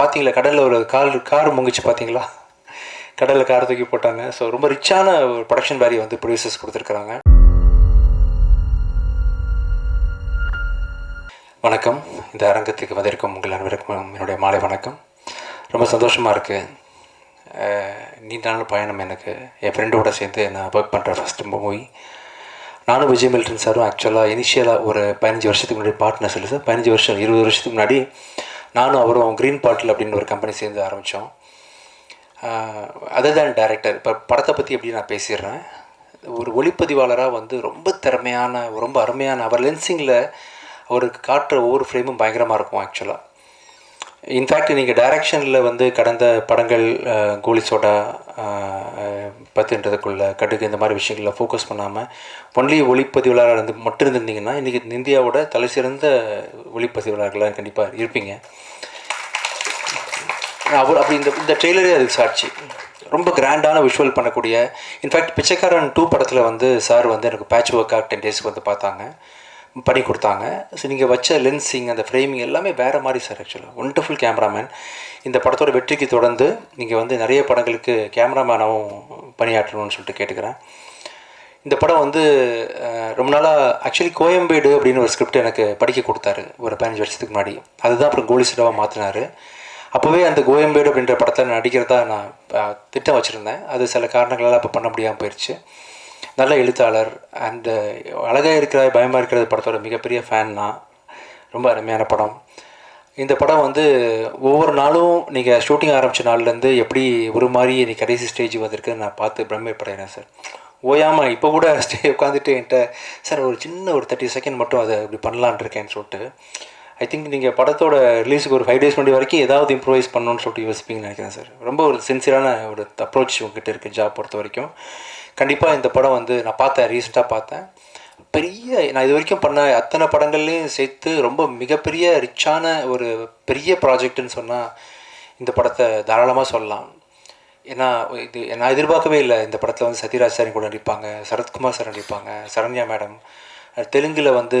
பார்த்தீங்களா கடலில் ஒரு கார் கார் முங்கிச்சு பார்த்தீங்களா கடலில் கார் தூக்கி போட்டாங்க. ஸோ ரொம்ப ரிச்சான ஒரு ப்ரொடக்ஷன் வேல்யூ வந்து ப்ரொடியூசர்ஸ் கொடுத்துருக்குறாங்க. வணக்கம். இந்த அரங்கத்துக்கு வந்திருக்கும் உங்கள் அனைவருக்கும் என்னுடைய மாலை வணக்கம். ரொம்ப சந்தோஷமாக இருக்குது நீண்ட நாள் பயணம் எனக்கு. என் ஃப்ரெண்டோட சேர்ந்து நான் ஒர்க் பண்ணுற ஃபஸ்ட்டு மூவி நானும் விஜய் மில்டன் சாரும் ஆக்சுவலாக இனிஷியலாக ஒரு பதினஞ்சு வருஷத்துக்கு முன்னாடி பார்ட்னர்ஸ் இல்லை சார் பதினஞ்சு வருஷம் இருபது வருஷத்துக்கு முன்னாடி நானும் அவரும் க்ரீன் பாட்டில் அப்படின்னு ஒரு கம்பெனி சேர்ந்து ஆரம்பித்தோம் அதர் தேன் டேரக்டர் இப்போ படத்தை பற்றி எப்படி நான் பேசிடுறேன்? ஒரு ஒளிப்பதிவாளராக வந்து ரொம்ப திறமையான ரொம்ப அருமையான அவர் லென்சிங்கில் அவருக்கு காட்டுற ஒவ்வொரு ஃப்ரேமும் பயங்கரமாக இருக்கும் ஆக்சுவலாக இன்ஃபேக்ட் நீங்கள் டைரக்ஷனில் வந்து கடந்த படங்கள் அஹ், கோலி சோடா பத்துன்றதுக்குள்ள கடுகு இந்த மாதிரி விஷயங்களில் ஃபோக்கஸ் பண்ணாமல் ஒன்லி ஒளிப்பதிவாளராக இருந்து மட்டும் இருந்திருந்தீங்கன்னா இன்றைக்கி இந்தியாவோட தலை சிறந்த ஒளிப்பதிவாளர்களாக கண்டிப்பாக இருப்பீங்க. அவர் அப்படி இந்த இந்த ட்ரெய்லரே அதுக்கு சாட்சி. ரொம்ப கிராண்டான விஷுவல் பண்ணக்கூடிய இன்ஃபேக்ட் பிச்சைக்காரன் டூ படத்தில் வந்து சார் வந்து எனக்கு பேட்ச் ஒர்க்காக டென் டேஸ்க்கு வந்து பார்த்தாங்க. பண்ணி கொடுத்தாங்க. ஸோ நீங்கள் வச்ச லென்ஸிங் அந்த ஃப்ரேமிங் எல்லாமே வேறு மாதிரி சார் ஆக்சுவலாக ஒண்டர்ஃபுல் கேமராமேன் இந்த படத்தோட வெற்றிக்கு தொடர்ந்து நீங்கள் வந்து நிறைய படங்களுக்கு கேமராமேனாகவும் பணியாற்றணும்னு சொல்லிட்டு கேட்டுக்கிறேன். இந்த படம் வந்து ரொம்ப நாளாக ஆக்சுவலி கோயம்பேடு அப்படின்னு ஒரு ஸ்கிரிப்ட் எனக்கு படிக்க கொடுத்தாரு ஒரு பதினஞ்சு வருஷத்துக்கு முன்னாடி. அதுதான் அப்புறம் கோலி சிடாவாக அப்போவே அந்த கோயம்பேடு அப்படின்ற படத்தில் நடிக்கிறதா நான் திட்டம் வச்சுருந்தேன். அது சில காரணங்களால் அப்போ பண்ண முடியாமல் போயிடுச்சு நல்ல எழுத்தாளர் அண்டு அழகாக இருக்கிற பயமாக இருக்கிறது படத்தோட மிகப்பெரிய ஃபேன் நான். ரொம்ப அருமையான படம். இந்த படம் வந்து ஒவ்வொரு நாளும் நீங்கள் ஷூட்டிங் ஆரம்பித்த நாள்லேருந்து எப்படி ஒரு மாதிரி இன்றைக்கி கடைசி ஸ்டேஜ் வந்திருக்குன்னு நான் பார்த்து பிரமிப்படைகிறேன் சார் ஓயாமல் இப்போ கூட ஸ்டே உட்காந்துட்டு என்கிட்ட சார் ஒரு சின்ன ஒரு தேர்ட்டி செகண்ட் மட்டும் அதை இப்படி பண்ணலான் இருக்கேன்னு சொல்லிட்டு ஐ திங்க் நீங்கள் படத்தோட ரிலீஸுக்கு ஒரு ஃபைவ் டேஸ் முன்னாடி வரைக்கும் ஏதாவது இம்ப்ரூவைஸ் பண்ணணும்னு சொல்லிட்டு யோசிப்பீங்கன்னு நினைக்கிறேன் சார் ரொம்ப ஒரு சின்சியரான ஒரு அப்ரோச் உங்ககிட்ட இருக்குது ஜாப் பொறுத்த வரைக்கும். கண்டிப்பாக இந்த படம் வந்து நான் பார்த்தேன் ரீசெண்டாக பார்த்தேன். பெரிய நான் இது வரைக்கும் பண்ண அத்தனை படங்கள்லேயும் சேர்த்து ரொம்ப மிகப்பெரிய ரிச்சான ஒரு பெரிய ப்ராஜெக்ட்னு சொன்னால் இந்த படத்தை தாராளமாக சொல்லலாம். ஏன்னா இது நான் எதிர்பார்க்கவே இல்லை இந்த படத்தில் வந்து சத்யராஜ் சார் கூட நடிப்பாங்க சரத்குமார் சார் நடிப்பாங்க சரண்யா மேடம் தெலுங்கில் வந்து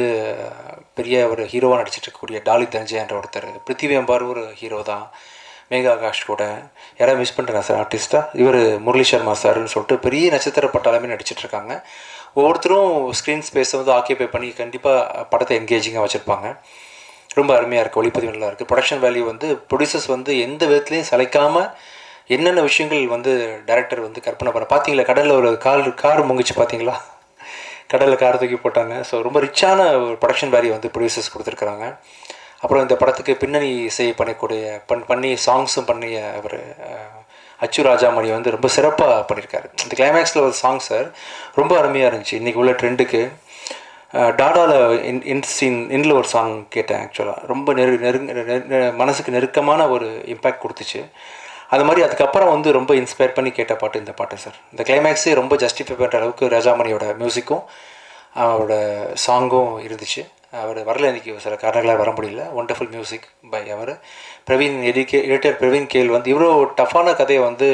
பெரிய ஒரு ஹீரோவாக நடிச்சிட்டு இருக்கக்கூடிய டாலி தஞ்சை என்ற ஒருத்தர். பிருத்திவி அம்பார் ஒரு ஹீரோ தான். மேகா ஆகாஷ் கூட. யாராவது மிஸ் பண்ணுறேன் சார் ஆர்டிஸ்ட்டாக இவர் முரளி சர்மா சார்னு சொல்லிட்டு பெரிய நட்சத்திர பட்டாளமே நடிச்சிட்டு இருக்காங்க ஒவ்வொருத்தரும் ஸ்க்ரீன் ஸ்பேஸை வந்து ஆக்கியபை பண்ணி கண்டிப்பாக படத்தை என்கேஜிங்காக வச்சுருப்பாங்க. ரொம்ப அருமையாக இருக்குது ஒளிப்பதிவு நல்லா இருக்குது ப்ரொடக்ஷன் வேல்யூ வந்து ப்ரொடியூசர்ஸ் வந்து எந்த விதத்துலையும் சளைக்காமல் என்னென்ன விஷயங்கள் வந்து டேரக்டர் வந்து கற்பனை பண்ண பார்த்தீங்களா கடலில் ஒரு கார் கார் முங்கிச்சு பார்த்தீங்களா கடலில் கார் தூக்கி போட்டாங்க. ஸோ ரொம்ப ரிச்சான ஒரு ப்ரொடக்ஷன் வேல்யூ வந்து ப்ரொடியூசர்ஸ் கொடுத்துருக்குறாங்க. அப்புறம் இந்த படத்துக்கு பின்னணி இசை பண்ணக்கூடிய பண் பண்ணி சாங்ஸும் பண்ணிய அவர் அச்சு ராஜாமணி வந்து ரொம்ப சிறப்பாக பண்ணியிருக்காரு இந்த கிளைமேக்ஸில் ஒரு சாங் சார் ரொம்ப அருமையாக இருந்துச்சு. இன்றைக்கி உள்ள ட்ரெண்டுக்கு டாடாவில் இன் இன் சீன் இன்ல ஒரு சாங் கேட்டேன் ஆக்சுவலாக ரொம்ப நெரு நெருங்க மனசுக்கு நெருக்கமான ஒரு இம்பேக்ட் கொடுத்துச்சு. அது மாதிரி அதுக்கப்புறம் வந்து ரொம்ப இன்ஸ்பயர் பண்ணி கேட்ட பாட்டு இந்த பாட்டு சார் இந்த கிளைமேக்ஸே ரொம்ப ஜஸ்டிஃபை பண்ணுற அளவுக்கு ராஜாமணியோட மியூசிக்கும் அவரோட சாங்கும் இருந்துச்சு. அவர் வரல இன்றைக்கி சில காரணங்களாக வர முடியல. ஒண்டர்ஃபுல் மியூசிக் பை அவர். பிரவீன் எடிக்கே எடிட்டர் பிரவீன் கேல் வந்து இவ்வளோ டஃப்பான கதையை வந்து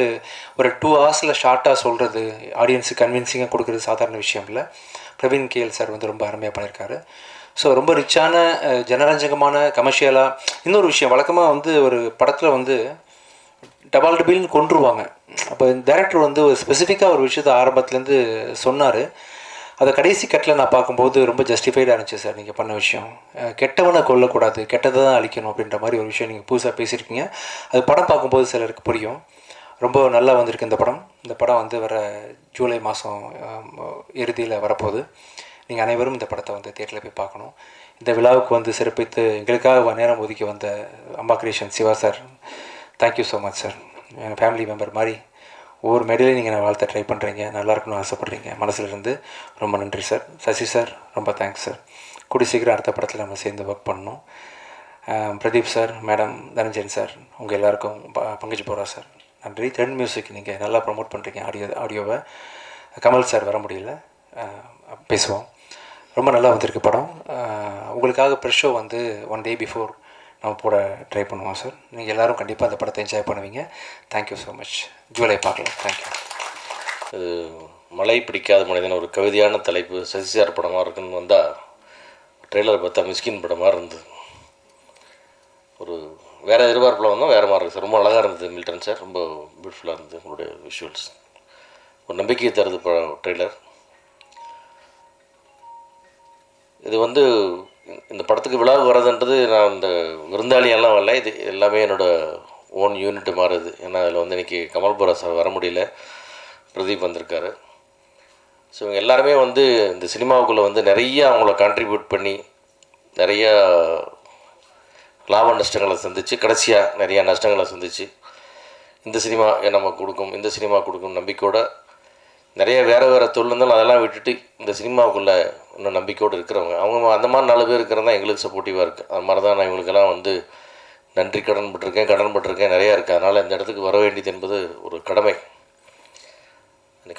ஒரு டூ ஹவர்ஸில் ஷார்ட்டாக சொல்கிறது ஆடியன்ஸுக்கு கன்வின்சிங்காக கொடுக்குறது சாதாரண விஷயம் இல்லை. பிரவீன் கேல் சார் வந்து ரொம்ப அருமையாக பண்ணியிருக்காரு ஸோ ரொம்ப ரிச்சான ஜனரஞ்சகமான கமர்ஷியலாக இன்னொரு விஷயம் வழக்கமாக வந்து ஒரு படத்தில் வந்து டபால் டபில்னு கொண்டுருவாங்க அப்போ இந்த டேரக்டர் வந்து ஒரு ஸ்பெசிஃபிக்காக ஒரு விஷயத்தை ஆரம்பத்துலேருந்து சொன்னார். அதை கடைசி கட்டில் நான் பார்க்கும்போது ரொம்ப ஜஸ்டிஃபைடாக இருந்துச்சு சார் நீங்கள் பண்ண விஷயம். கெட்டவனை கொல்லக்கூடாது கெட்டதை தான் அழிக்கணும் அப்படின்ற மாதிரி ஒரு விஷயம் நீங்கள் புதுசாக பேசியிருக்கீங்க. அது படம் பார்க்கும்போது சிலருக்கு புரியும். ரொம்ப நல்லா வந்திருக்கு இந்த படம். இந்த படம் வந்து வர ஜூலை மாதம் இறுதியில் வரப்போகுது. நீங்கள் அனைவரும் இந்த படத்தை வந்து தேட்டரில் போய் பார்க்கணும். இந்த விழாவுக்கு வந்து சிறப்பித்து எங்களுக்காக நேரம் ஒதுக்கி வந்த Amma creation Siva sir thank you so much sir எங்கள் ஃபேமிலி மெம்பர் மாதிரி ஒவ்வொரு மேடையிலையும் நீங்கள் நான் வாழ்த்த ட்ரை பண்ணுறீங்க நல்லா இருக்கணும்னு ஆசைப்பட்றீங்க. மனசுல இருந்து ரொம்ப நன்றி சார் சசி சார் ரொம்ப தேங்க்ஸ் சார் கூடி சீக்கிரம் அடுத்த படத்தில் நம்ம சேர்ந்து ஒர்க் பண்ணணும். Pradeep sir madam Dhananjan sir உங்கள் எல்லாருக்கும் ப- போகிறா சார் நன்றி. ட்ரெண்ட் மியூசிக் நீங்கள் நல்லா ப்ரமோட் பண்ணுறீங்க ஆடியோ ஆடியோவை கமல் சார் வர முடியல. பேசுவோம். ரொம்ப நல்லா வந்திருக்கு படம். உங்களுக்காக ப்ரெஷ் ஷோ வந்து ஒன் டே பிஃபோர் நம்ம போட ட்ரை பண்ணுவோம் சார் நீங்கள் எல்லாரும் கண்டிப்பாக அந்த படத்தை என்ஜாய் பண்ணுவீங்க. தேங்க்யூ ஸோ மச் ஜூலை பார்க்கலாம். தேங்க்யூ இது மழை பிடிக்காத மனிதன் ஒரு கவிதையான தலைப்பு சசிசார் படமாக இருக்குன்னு வந்தால் ட்ரெய்லர் பார்த்தா மிஸ்கின் படமாக இருந்தது. ஒரு வேறு எதிர்பார்ப்பில் வந்தால் வேறு மாதிரி இருக்குது சார் ரொம்ப அழகாக இருந்தது மில்டன் சார் ரொம்ப பியூட்டிஃபுல்லாக இருந்தது உங்களுடைய விஷுவல்ஸ் ஒரு நம்பிக்கையை தருது படம் ட்ரெய்லர் இது வந்து இந்த படத்துக்கு விழாவு வர்றதுன்றது நான் இந்த விருந்தாளியெல்லாம் வரல. இது எல்லாமே என்னோடய ஓன் யூனிட் மாறுது. ஏன்னா அதில் வந்து இன்றைக்கி கமல்புரா சார் வர முடியல. பிரதீப் வந்திருக்காரு. ஸோ இவங்க எல்லாருமே வந்து இந்த சினிமாவுக்குள்ளே வந்து நிறைய அவங்கள கான்ட்ரிபியூட் பண்ணி நிறையா லாப நஷ்டங்களை சந்திச்சு கடைசியாக நிறையா நஷ்டங்களை சந்திச்சு இந்த சினிமா நம்ம கொடுக்கும் இந்த சினிமா கொடுக்கும் நம்பிக்கையோட நிறைய வேறு வேறு தொழில் இருந்தாலும் அதெல்லாம் விட்டுட்டு இந்த சினிமாவுக்குள்ளே இன்னும் நம்பிக்கையோடு இருக்கிறவங்க. அவங்க அந்த மாதிரி நாலு பேர் இருக்கிறதா எங்களுக்கு சப்போர்ட்டிவாக இருக்குது அது மாதிரி தான் நான் இவங்களுக்கெல்லாம் வந்து நன்றி கடன் பட்டிருக்கேன் கடன் பட்டிருக்கேன் நிறையா இருக்குது அதனால் இந்த இடத்துக்கு வர வேண்டியது என்பது ஒரு கடமை.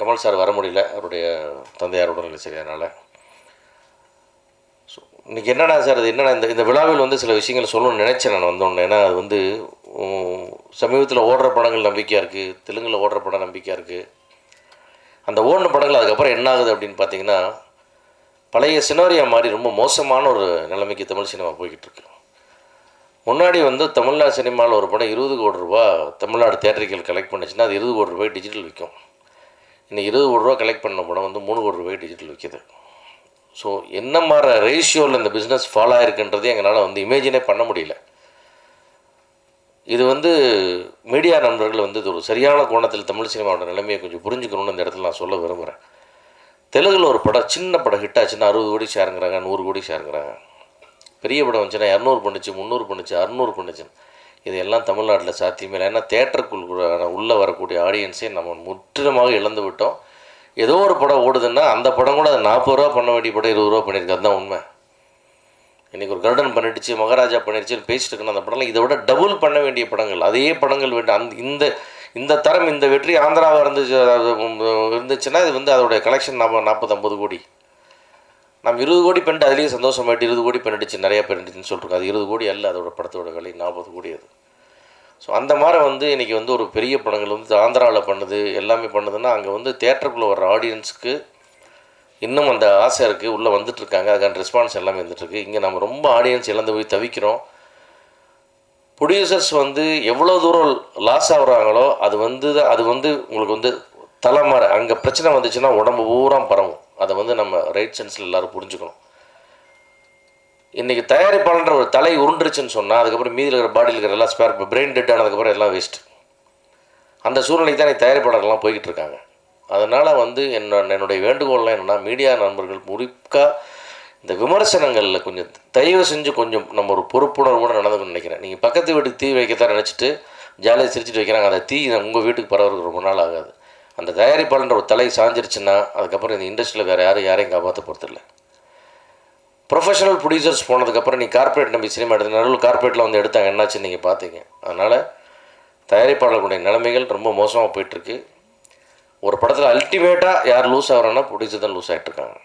கமல் சார் வர முடியல. அவருடைய தந்தையாரோட நிலை சரியானால ஸோ இன்றைக்கி என்னடா சார் அது என்னென்ன இந்த இந்த விழாவில் வந்து சில விஷயங்கள் சொல்லணும்னு நினச்சேன் நான் வந்தோடனே ஏன்னா அது வந்து சமீபத்தில் ஓடுற படங்கள் நம்பிக்கையாக இருக்குது தெலுங்கில் ஓடுற படம் நம்பிக்கையாக இருக்குது அந்த ஓடின படங்கள் அதுக்கப்புறம் என்ன ஆகுது அப்படின்னு பார்த்தீங்கன்னா பழைய சினாரியா மாதிரி ரொம்ப மோசமான ஒரு நிலைமைக்கு தமிழ் சினிமா போய்கிட்டு இருக்கு முன்னாடி வந்து தமிழ்நாடு சினிமாவில் ஒரு படம் இருபது கோடி ரூபா தமிழ்நாடு தேட்டரிகள் கலெக்ட் பண்ணுச்சுன்னா அது இருபது கோடி ரூபாய் டிஜிட்டல் விற்கும் இன்றைக்கி இருபது கோடி ரூபா கலெக்ட் பண்ண படம் வந்து மூணு கோடி ரூபாய் டிஜிட்டல் விற்கிது ஸோ என்ன மாதிரி ரேஷியோவில் இந்த பிஸ்னஸ் ஃபாலோ ஆகிருக்குன்றதே எங்களால் வந்து இமேஜினே பண்ண முடியல. இது வந்து மீடியா நண்பர்கள் வந்து இது ஒரு சரியான கோணத்தில் தமிழ் சினிமாவோட நிலைமையை கொஞ்சம் புரிஞ்சுக்கணும்னு இந்த இடத்துல நான் சொல்ல விரும்புகிறேன் தெலுங்கில் ஒரு படம் சின்ன படம் ஹிட் ஆச்சுன்னா அறுபது கோடி சேருங்கிறாங்க நூறு கோடி சேருங்கிறாங்க பெரிய படம் வந்துச்சுன்னா இரநூறு பண்ணுச்சு முந்நூறு பண்ணுச்சு அறுநூறு பண்ணுச்சு இதெல்லாம் தமிழ்நாட்டில் சாத்தியமே இல்லை. ஏன்னா தேட்டருக்குள் உள்ளே வரக்கூடிய ஆடியன்ஸை நம்ம முற்றிலுமாக இழந்து விட்டோம். ஏதோ ஒரு படம் ஓடுதுன்னா அந்த படம் கூட அது நாற்பது ரூபா பண்ண வேண்டிய படம் இருபது ரூபா பண்ணியிருக்கு. அதுதான் உண்மை. இன்றைக்கி ஒரு கருடன் பண்ணிடுச்சு மகாராஜா பண்ணிடுச்சுன்னு பேசிட்டு இருக்கணும் அந்த படம்லாம். இதை விட டபுள் பண்ண வேண்டிய படங்கள் அதே படங்கள் வேண்டும் அந்த இந்த இந்த தரம் இந்த வெற்றி ஆந்திராவாக இருந்துச்சு இருந்துச்சுன்னா இது வந்து அதோடைய கலெக்ஷன் நம்ம நாற்பது ஐம்பது கோடி. நம்ம இருபது கோடி பண்ணிட்டு அதுலேயே சந்தோஷமாயிட்டு இருபது கோடி பண்ணிடுச்சு நிறையா பண்ணிடுச்சுன்னு சொல்லிருக்கோம் அது இருபது கோடி அல்ல அதோட படத்தோட விலை நாற்பது கோடி அது. ஸோ அந்த மாதிரி வந்து இன்றைக்கி வந்து ஒரு பெரிய படங்கள் வந்து ஆந்திராவில் பண்ணுது எல்லாமே பண்ணுதுன்னா அங்கே வந்து தேட்டருக்குள்ளே வர்ற ஆடியன்ஸுக்கு இன்னும் அந்த ஆசை இருக்குது உள்ளே வந்துட்டுருக்காங்க அதுக்கான ரெஸ்பான்ஸ் எல்லாமே வந்துட்டுருக்கு இங்கே நம்ம ரொம்ப ஆடியன்ஸ் இழந்து போய் தவிக்கிறோம். ப்ரொடியூசர்ஸ் வந்து எவ்வளோ தூரம் லாஸ் ஆகுறாங்களோ அது வந்து அது வந்து உங்களுக்கு வந்து தலைமறை அங்கே பிரச்சனை வந்துச்சுன்னா உடம்பு பூரா பரவும். அதை வந்து நம்ம ரைட் சென்ஸில் எல்லாரும் புரிஞ்சுக்கணும். இன்றைக்கி தயாரிப்பாளன்ற ஒரு தலை உருண்டுருச்சுன்னு சொன்னால் அதுக்கப்புறம் மீதியில் இருக்கிற பாடியில் இருக்கிற எல்லாம் ஸ்பேர் பிரெயின் டெட் ஆனதுக்கப்புறம் எல்லாம் வேஸ்ட் அந்த சூழ்நிலைக்கு தான் தயாரிப்பாளர்கள்லாம் போய்கிட்டு இருக்காங்க. அதனால் வந்து என்ன என்னுடைய வேண்டுகோள்லாம் என்னென்னா மீடியா நண்பர்கள் முறிக்கா இந்த விமர்சனங்களில் கொஞ்சம் தயவு செஞ்சு கொஞ்சம் நம்ம ஒரு பொறுப்புணர்வோடு நடந்துக்கணும்னு நினைக்கிறேன். நீங்கள் பக்கத்து வீட்டுக்கு தீ வைக்கத்தான் நினச்சிட்டு ஜாலியாக சிரிச்சிட்டு வைக்கிறாங்க. அந்த தீ உங்கள் வீட்டுக்கு பரவுறதுக்கு ரொம்ப நாள் ஆகாது. அந்த தயாரிப்பாளன்ற ஒரு தலை சாஞ்சிருச்சுன்னா அதுக்கப்புறம் இந்த இண்டஸ்ட்ரியில் வேறு யாரும் யாரையும் காப்பாற்ற போகிறதில்ல ப்ரொஃபஷனல் ப்ரொடியூசர்ஸ் போனதுக்கப்புறம் நீ கார்ப்பரேட் நம்பி சினிமா எடுத்து நடுவில் கார்ப்பரேட்டில் வந்து எடுத்தாங்க. என்னாச்சுன்னு நீங்கள் பார்த்தீங்க அதனால் தயாரிப்பாளர்களுடைய நிலைமைகள் ரொம்ப மோசமாக போயிட்டுருக்கு ஒரு படத்தில் அல்டிமேட்டாக யார் லூஸ் ஆகிறான்னா ப்ரொடியூசர் தான் லூஸ் ஆகிட்டுருக்காங்க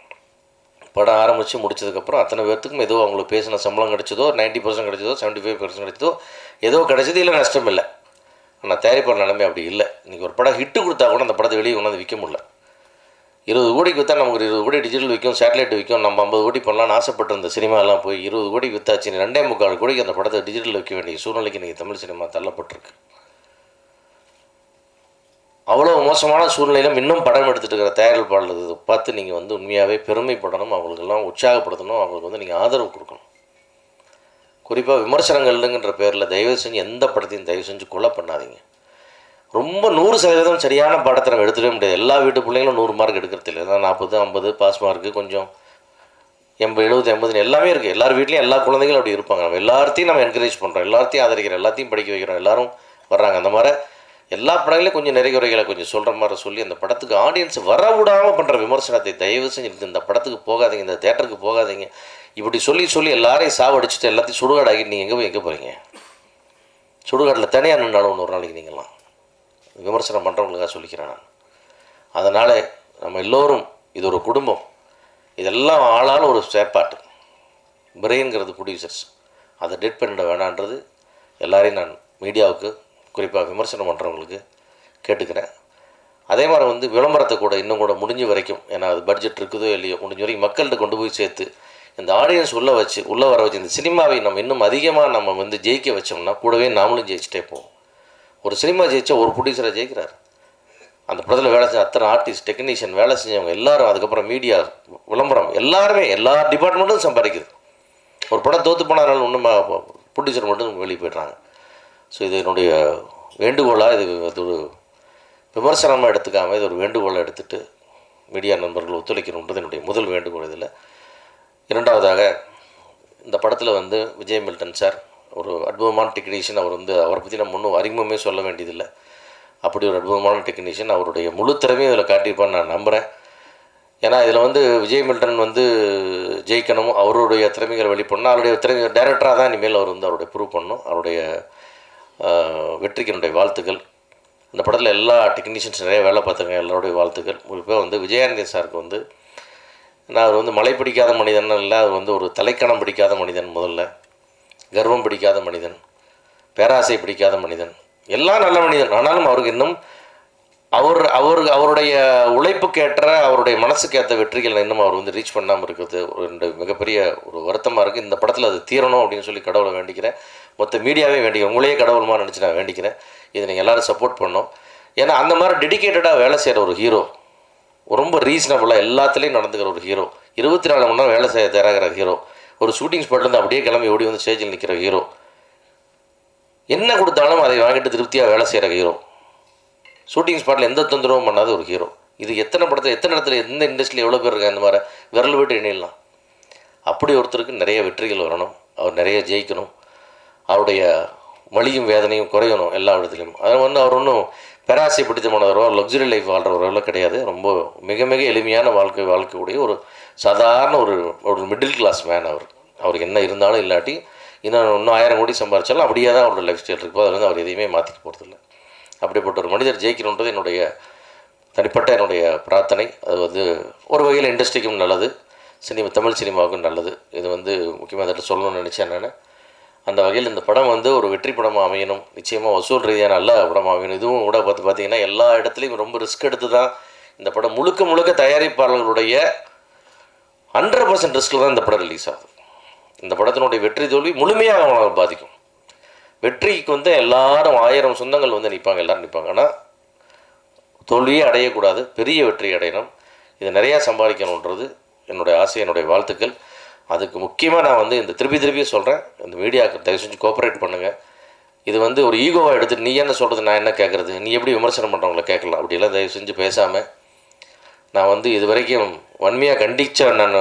படம் ஆரம்பித்து முடிச்சதுக்கப்புறம் அத்தனை பேர்த்துக்கும் ஏதோ அவங்களுக்கு பேசின சம்பளம் கிடைச்சதோ 90% பர்சன்ட் கிடைச்சதோ செவன்ட்டி ஃபைவ் பர்சன்ட் கிடைச்சதோ ஏதோ கிடைச்சது இல்லை நஷ்டம் இல்லை. ஆனால் தயாரிப்பாளர் நிலைமை அப்படி இல்லை. இன்றைக்கி ஒரு படம் ஹிட்டு கொடுத்தா கூட அந்த படத்தை வெளியே கொண்டாந்து விற்க முடியல. இருபது கோடிக்கு விற்றா நமக்கு ஒரு இருபது கோடி டிஜிட்டல் விற்கும் சேட்டலைட் விற்கும் நம்ம ஐம்பது கோடி பண்ணலாம்னு ஆசைப்பட்டு இந்த சினிமாலாம் போய் இருபது கோடி விற்றாச்சு நீ ரெண்டே முக்கால் கோடிக்கு அந்த படத்தை டிஜிட்டல் விற்க வேண்டிய சூழ்நிலைக்கு இன்றைக்கி தமிழ் சினிமா தள்ளப்பட்டிருக்கு. அவ்வளோ மோசமான சூழ்நிலையிலும் இன்னும் படம் எடுத்துட்டு இருக்கிற தயாரிப்பாளர் இதை. பார்த்து நீங்கள் வந்து உண்மையாகவே பெருமைப்படணும் அவங்களுக்கெல்லாம் உற்சாகப்படுத்தணும் அவங்களுக்கு வந்து நீங்கள் ஆதரவு கொடுக்கணும். குறிப்பாக விமர்சனங்கள்ங்கிற பேரில் தயவு செஞ்சு எந்த படத்தையும் தயவு செஞ்சு கொலை பண்ணாதீங்க. ரொம்ப நூறு சதவீதம் சரியான படத்தை நம்ம எடுத்துக்கவே முடியாது. எல்லா வீட்டு பிள்ளைங்களும் நூறு மார்க் எடுக்கிறது இல்லை. ஏன்னா நாற்பது ஐம்பது பாஸ் மார்க்கு கொஞ்சம் எண்பது எழுபது எண்பதுன்னு எல்லாமே இருக்குது எல்லார் வீட்லேயும் எல்லா குழந்தைகளும் அப்படி இருப்பாங்க. நம்ம எல்லாத்தையும் நம்ம என்கரேஜ் பண்ணுறோம் எல்லாத்தையும் ஆதரிக்கிறோம். எல்லாத்தையும் படிக்க வைக்கிறோம். எல்லாரும் வர்றாங்க. அந்த மாதிரி எல்லா படங்களையும் கொஞ்சம் நிறைய குறைகளை கொஞ்சம் சொல்கிற மாதிரி சொல்லி அந்த படத்துக்கு ஆடியன்ஸ் வர விடாமல் பண்ணுற விமர்சனத்தை தயவு செஞ்சு இந்த- இந்த படத்துக்கு போகாதீங்க இந்த தேட்டருக்கு போகாதீங்க. இப்படி சொல்லி சொல்லி எல்லாரையும் சாவடிச்சுட்டு எல்லாத்தையும் சுடுகாடாகி நீங்கள் எங்கே போய் எங்கே போகிறீங்க சுடுகாட்டில் தனியாக நின்றாலும் ஒரு நாளைக்கு நீங்களாம் விமர்சனம் பண்ணுறவங்களுக்காக சொல்லிக்கிறேன் நான். அதனால் நம்ம எல்லோரும் இது ஒரு குடும்பம். இதெல்லாம் ஆளால் ஒரு சேப்பாட்டு பிரெயின்கிறது ப்ரொடியூசர்ஸ் அதை டெட் பண்ணிட வேணான்றது எல்லாரையும் நான் மீடியாவுக்கு குறிப்பாக விமர்சனம் பண்ணுறவங்களுக்கு கேட்டுக்கிறேன். அதே மாதிரி வந்து விளம்பரத்தை கூட இன்னும் கூட முடிஞ்ச வரைக்கும் ஏன்னா அது பட்ஜெட் இருக்குதோ இல்லையோ முடிஞ்ச வரைக்கும் மக்கள்கிட்ட கொண்டு போய் சேர்த்து இந்த ஆடியன்ஸ் உள்ளே வச்சு உள்ளே வர வச்சு இந்த சினிமாவை நம்ம இன்னும் அதிகமாக நம்ம வந்து ஜெயிக்க வச்சோம்னா கூடவே நாமளும் ஜெயிச்சிட்டே போவோம். ஒரு சினிமா ஜெயிச்சா ஒரு ப்ரொடியூசரை ஜெயிக்கிறார். அந்த படத்தில் வேலை செஞ்ச அத்தனை ஆர்டிஸ்ட் டெக்னீஷியன் வேலை செஞ்சவங்க எல்லாரும் அதுக்கப்புறம் மீடியா விளம்பரம் எல்லாருமே எல்லா டிபார்ட்மெண்ட்டும் சம்பாதிக்குது. ஒரு படம் தோற்று போனாலும் ஒன்றும் ப்ரொடியூசர் மட்டும் வெளியே போய்ட்றாங்க. ஸோ இது என்னுடைய வேண்டுகோளாக இது அது ஒரு விமர்சனமாக எடுத்துக்காமல் இது ஒரு வேண்டுகோளாக எடுத்துட்டு மீடியா நண்பர்கள் ஒத்துழைக்கணுன்றது என்னுடைய முதல் வேண்டுகோள் இதில். இரண்டாவதாக இந்த படத்தில் வந்து விஜய் மில்டன் சார் ஒரு அற்புதமான டெக்னீஷியன். அவர் வந்து அவரை பற்றி நம்ம ஒன்றும் அறிமுகமே சொல்ல வேண்டியதில்லை. அப்படி ஒரு அற்புதமான டெக்னீஷியன். அவருடைய முழு திறமையும் இதில் காட்டியிருப்பான்னு நான் நம்புகிறேன் ஏன்னா இதில் வந்து விஜய் மில்டன் வந்து ஜெயிக்கணும். அவருடைய திறமைகளை வெளிப்படணும். அவருடைய திறமை டேரக்டராக தான் இனிமேல் அவர் வந்து அவருடைய ப்ரூவ் பண்ணணும். அவருடைய வெற்றிக்கு என்னுடைய வாழ்த்துக்கள். இந்த படத்தில் எல்லா டெக்னீஷியன்ஸ் நிறைய வேலை பார்த்துருங்க எல்லாருடைய வாழ்த்துக்கள். குறிப்பாக வந்து விஜயானந்தன் சாருக்கு வந்து நான் அவர் வந்து மலை பிடிக்காத மனிதன் இல்லை அவர் வந்து ஒரு தலைக்கணம் பிடிக்காத மனிதன் முதல்ல. கர்வம் பிடிக்காத மனிதன் பேராசை பிடிக்காத மனிதன். எல்லாம் நல்ல மனிதன். ஆனாலும் அவருக்கு இன்னும் அவர் அவர் அவருடைய உழைப்புக்கேற்ற அவருடைய மனசுக்கேற்ற வெற்றிகள் இன்னும் அவர் வந்து ரீச் பண்ணாமல் இருக்கிறது ஒரு ரெண்டு மிகப்பெரிய ஒரு வருத்தமாக இருக்குது இந்த படத்தில் அது தீரணும் அப்படின்னு சொல்லி கடவுளை வேண்டிக்கிறேன். மொத்த மீடியாவே வேண்டிக்கிறேன் உங்களையே கடவுளுமா நினச்சி நான் வேண்டிக்கிறேன். இதை நீங்கள் எல்லாரும் சப்போர்ட் பண்ணோம் ஏன்னா அந்த மாதிரி டெடிக்கேட்டடாக வேலை செய்கிற ஒரு ஹீரோ ரொம்ப ரீசனபுளாக எல்லாத்துலேயும் நடந்துக்கிற ஒரு ஹீரோ இருபத்தி நாலு மணி நேரம் வேலை செய்ய தயாராகிற ஹீரோ ஒரு ஷூட்டிங் ஸ்பாட்லேருந்து அப்படியே கிளம்பி ஓடி வந்து ஸ்டேஜில் நிற்கிற ஹீரோ என்ன கொடுத்தாலும் அதை வாங்கிட்டு திருப்தியாக வேலை செய்கிற ஹீரோ ஷூட்டிங் ஸ்பாட்டில் எந்த தொந்தரவும் பண்ணாத ஒரு ஹீரோ இது எத்தனை படத்தில் எத்தனை இடத்துல எந்த இண்டஸ்ட்ரியில் எவ்வளோ பேர் இருக்காங்க இந்த மாதிரி விரல் விட்டு எண்ணிடலாம். அப்படி ஒருத்தருக்கு நிறைய வெற்றிகள் வரணும். அவர் நிறைய ஜெயிக்கணும். அவருடைய வழியும் வேதனையும் குறையணும் எல்லா இடத்துலையும் அது வந்து அவர் ஒன்றும் பேராசை பிடித்தமானவரோ லக்ஸுரி லைஃப் வாழ்கிறவரோ கிடையாது. ரொம்ப மிக மிக எளிமையான வாழ்க்கை வாழ்க்கக்கூடிய ஒரு சாதாரண ஒரு ஒரு மிடில் கிளாஸ் மேன் அவர். அவருக்கு என்ன இருந்தாலும் இல்லாட்டி இன்னும் இன்னும் ஆயிரம் கோடி சம்பாரிச்சாலும் அப்படியே தான் அவரோட லைஃப் ஸ்டைல் இருக்கும் அதில் வந்து அவர் எதையுமே மாற்றிக்க போகிறதில்ல அப்படிப்பட்ட ஒரு மனிதர் ஜெயிக்கணுன்றது என்னுடைய தனிப்பட்ட என்னுடைய பிரார்த்தனை. அது வந்து ஒரு வகையில் இண்டஸ்ட்ரிக்கும் நல்லது. சினிமா தமிழ் சினிமாவுக்கும் நல்லது. இது வந்து முக்கியமாக இதில் சொல்லணும்னு நினச்சேன் நான். அந்த வகையில் இந்த படம் வந்து ஒரு வெற்றி படமாக அமையணும். நிச்சயமாக வசூல் ரீதியாக நல்ல படமாக அமையணும் இதுவும் கூட பார்த்து பார்த்தீங்கன்னா எல்லா இடத்துலையும் ரொம்ப ரிஸ்க் எடுத்து தான் இந்த படம் முழுக்க முழுக்க தயாரிப்பாளர்களுடைய ஹண்ட்ரட் பர்சன்ட் ரிஸ்கில் தான் இந்த படம் ரிலீஸ் ஆகுது. இந்த படத்தினுடைய வெற்றி தோல்வி முழுமையாக அவங்களை பாதிக்கும். வெற்றிக்கு வந்து எல்லாரும் ஆயிரம் சொந்தங்கள் வந்து நிற்பாங்க எல்லோரும் நிற்பாங்க ஆனால் தோல்வியே அடையக்கூடாது பெரிய வெற்றி அடையணும். இதை நிறையா சம்பாதிக்கணுன்றது என்னுடைய ஆசை என்னுடைய வாழ்த்துக்கள். அதுக்கு முக்கியமாக நான் வந்து இந்த திருப்பி திருப்பி சொல்கிறேன் இந்த மீடியாவுக்கு தயவு செஞ்சு கோஆப்ரேட் பண்ணுங்கள் இது வந்து ஒரு ஈகோவாக எடுத்துட்டு நீ என்ன சொல்கிறது நான் என்ன கேட்குறது நீ எப்படி விமர்சனம் பண்ணுறவங்கள கேட்கலாம். அப்படிலாம் தயவு செஞ்சு பேசாமல் நான் வந்து இது வரைக்கும் வன்மையாக கண்டித்த நான்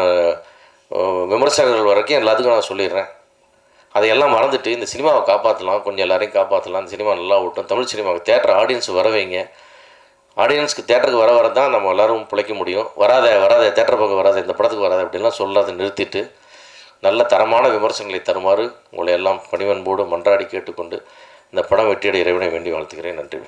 விமர்சகர்கள் வரைக்கும் எல்லாத்துக்கும் நான் சொல்லிடுறேன். அதையெல்லாம் மறந்துட்டு இந்த சினிமாவை காப்பாற்றலாம் கொஞ்சம் எல்லாரையும் காப்பாற்றலாம் இந்த சினிமா நல்லா ஓட்டும். தமிழ் சினிமாவுக்கு தேட்டர் ஆடியன்ஸ் வர வைங்க. ஆடியன்ஸ்க்கு தேட்டருக்கு வர வர தான் நம்ம எல்லாரும் பிழைக்க முடியும். வராத வராத தேட்டர் பக்கம் வராத இந்த படத்துக்கு வராத அப்படிலாம் சொல்லாத நிறுத்திட்டு நல்ல தரமான விமர்சனங்களை தருமாறு உங்களை எல்லாம் பணிவன்போடு மன்றாடி கேட்டுக்கொண்டு இந்த படம் வெற்றியடை இறைவனை வேண்டி வாழ்த்துக்கிறேன் நன்றி.